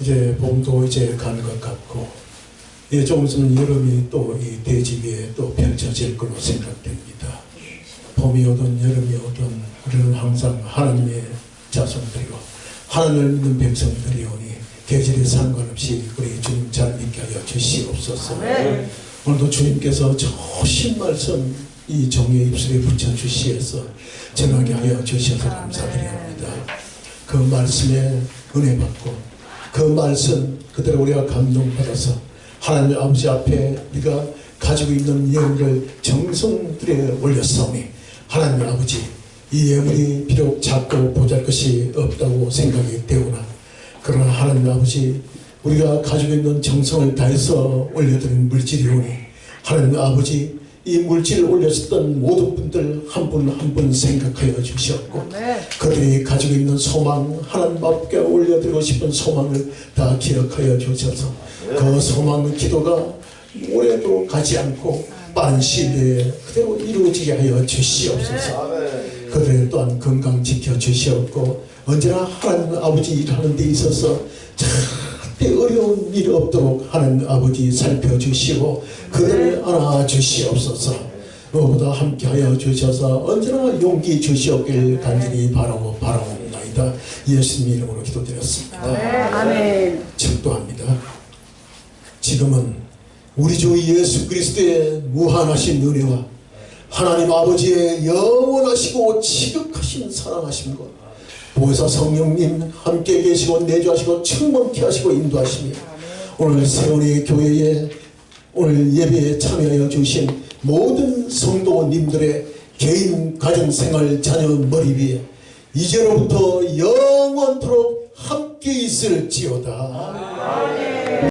이제 봄도 이제 간것 같고 예, 조금 있으면 여름이 또 이 대지 위에 또 펼쳐질 걸로 생각됩니다. 봄이 오든 여름이 오든 우리는 항상 하나님의 자손들이고 하나님을 믿는 백성들이오니 계절에 상관없이 우리 주님 잘 믿게 하여 주시옵소서. 오늘도 주님께서 좋으신 말씀 이 종의 입술에 붙여 주시어서 전하게 하여 주셔서 감사드립니다. 그 말씀에 은혜 받고 그 말씀 그대로 우리가 감동받아서 하나님 아버지 앞에 우리가 가지고 있는 예물을 정성들에 올렸사오니 하나님 아버지 이 예물이 비록 작고 보잘것이 없다고 생각이 되오나 그러나 하나님 아버지 우리가 가지고 있는 정성을 다해서 올려드린 물질이오니 하나님 아버지 이 물질을 올렸었던 모든 분들 한 분 한 분 생각하여 주시옵고 그들이 가지고 있는 소망 하나님 앞에 올려드리고 싶은 소망을 다 기억하여 주셔서 그 소망 기도가 오래도 가지 않고 빠른 시일 내에 그대로 이루어지게 하여 주시옵소서. 그들을 또한 건강 지켜 주시옵고 언제나 하나님 아버지 일하는 데 있어서 절대 어려운 일 없도록 하나님 아버지 살펴주시고 그들을 안아 주시옵소서. 무엇보다 함께하여 주셔서 언제나 용기 주시옵길 간절히 바라고 바라옵나이다. 예수님 이름으로 기도드렸습니다. 아멘. 축도합니다. 지금은 우리 주 예수 그리스도의 무한하신 은혜와 하나님 아버지의 영원하시고 지극하신 사랑하심과 보혜사 성령님 함께 계시고 내주하시고 충만케 하시고 인도하시며 오늘 세원의 교회에 오늘 예배에 참여하여 주신 모든 성도님들의 개인 가정생활 자녀 머리 위에 이제로부터 영원토록 함께 있을지어다